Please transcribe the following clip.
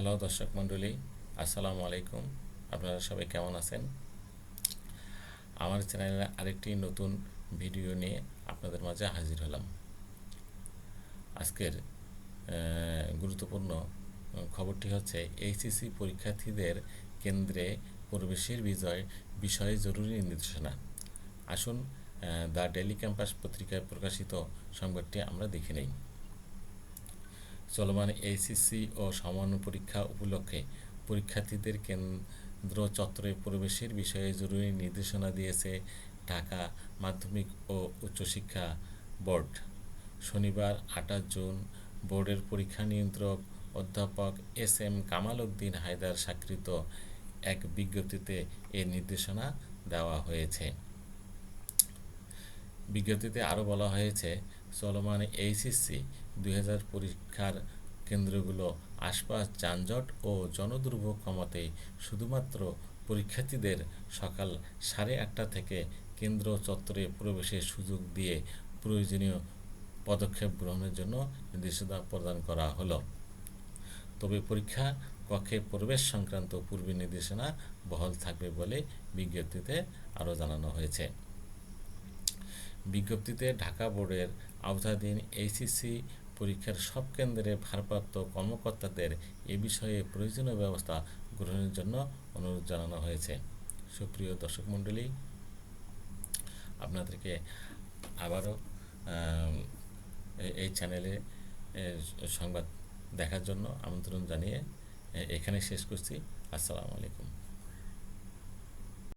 Hello দর্শক মণ্ডলী, আসসালামু আলাইকুম। আপনারা সবাই কেমন আছেন? আমার চ্যানেলে আরেকটি নতুন ভিডিও নিয়ে আপনাদের মাঝে হাজির হলাম। আজকের গুরুত্বপূর্ণ খবরটি হচ্ছে এইচএসসি পরীক্ষার্থীদের কেন্দ্রে প্রবেশের বিজয় বিষয়ে জরুরি নির্দেশনা। আসুন দ্য ডেলি ক্যাম্পাস পত্রিকায় প্রকাশিত সংবাদটি আমরা দেখে নেই। চলমান এইচএসসি ও সামান্য পরীক্ষা উপলক্ষে পরীক্ষার্থীদের কেন্দ্র চত্বরে প্রবেশের বিষয়ে জরুরি নির্দেশনা দিয়েছে ঢাকা মাধ্যমিক ও উচ্চশিক্ষা বোর্ড। শনিবার আঠাশ জুন বোর্ডের পরীক্ষা নিয়ন্ত্রক অধ্যাপক এস এম কামাল উদ্দিন হায়দার স্বাক্ষরিত এক বিজ্ঞপ্তিতে এ নির্দেশনা দেওয়া হয়েছে। বিজ্ঞপ্তিতে আরও বলা হয়েছে, চলমান এইচএসসি দুই হাজার পরীক্ষার কেন্দ্রগুলো আশপাশ যানজট ও জনদুর্ভোগ কমাতে শুধুমাত্র পরীক্ষার্থীদের সকাল সাড়ে আটটা থেকে কেন্দ্র চত্বরে প্রবেশের সুযোগ দিয়ে প্রয়োজনীয় পদক্ষেপ গ্রহণের জন্য নির্দেশনা প্রদান করা হলো। তবে পরীক্ষা কক্ষে প্রবেশ সংক্রান্ত পূর্বে নির্দেশনা বহাল থাকবে বলে বিজ্ঞপ্তিতে আরও জানানো হয়েছে। বিজ্ঞপ্তিতে ঢাকা বোর্ডের আওতাধীন এইচএসসি পরীক্ষার সব কেন্দ্রে ভারপ্রাপ্ত কর্মকর্তাদের এ বিষয়ে প্রয়োজনীয় ব্যবস্থা গ্রহণের জন্য অনুরোধ জানানো হয়েছে। সুপ্রিয় দর্শক মণ্ডলী, আপনাদেরকে আবারও এই চ্যানেলে সংবাদ দেখার জন্য আমন্ত্রণ জানিয়ে এখানে শেষ করছি। আসসালামু আলাইকুম।